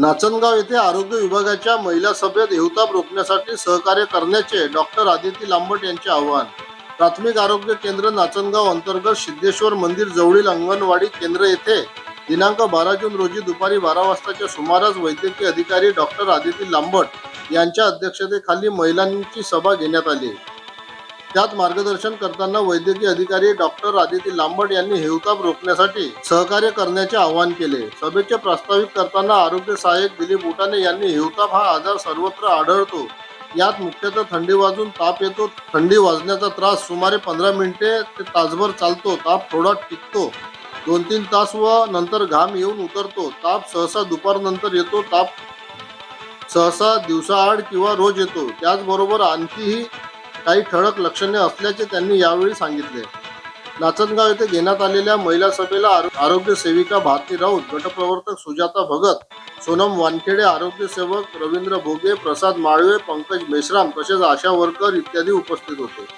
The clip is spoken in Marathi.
नाचनगाव येथे आरोग्य विभागाच्या महिला सभेत हिवताप रोखण्यासाठी सहकार्य करण्याचे डॉक्टर आदिती लांबट यांचे आवाहन. प्राथमिक आरोग्य केंद्र नाचनगाव अंतर्गत सिद्धेश्वर मंदिर जवळील अंगणवाडी केंद्र येथे दिनांक बारा जून रोजी दुपारी बारा वाजताच्या सुमारास वैद्यकीय अधिकारी डॉक्टर आदिती लांबट यांच्या अध्यक्षतेखाली महिलांची सभा घेण्यात आली. त्यात मार्गदर्शन करताना वैद्यकीय अधिकारी डॉक्टर आदिती लांबट यांनी हिवताप रोखण्यासाठी सहकार्य करण्याचे आवाहन केले. सभेचे प्रास्ताविक करताना आरोग्य सहाय्यक दिलीप उटाने यांनी हिवताप हा आजार सर्वत्र आढळतो. यात मुख्यतः थंडी वाजून ताप येतो. थंडी वाजण्याचा त्रास सुमारे पंधरा मिनिटे ते तासभर चालतो. ताप थोडा टिकतो. दोन तीन तास व नंतर घाम येऊन उतरतो. ताप सहसा दुपारनंतर येतो. ताप सहसा दिवसाआड किंवा रोज येतो. त्याचबरोबर आणखीही काही ठळक लक्षणे असल्याचे त्यांनी यावेळी सांगितले. नाचनगाव येथे घेण्यात आलेल्या महिला सभेला आरोग्य सेविका भारती राऊत गटप्रवर्तक सुजाता भगत सोनम वानखेडे आरोग्य सेवक रवींद्र भोगे प्रसाद माळवे पंकज मेश्राम तसेच आशा वर्कर इत्यादी उपस्थित होते.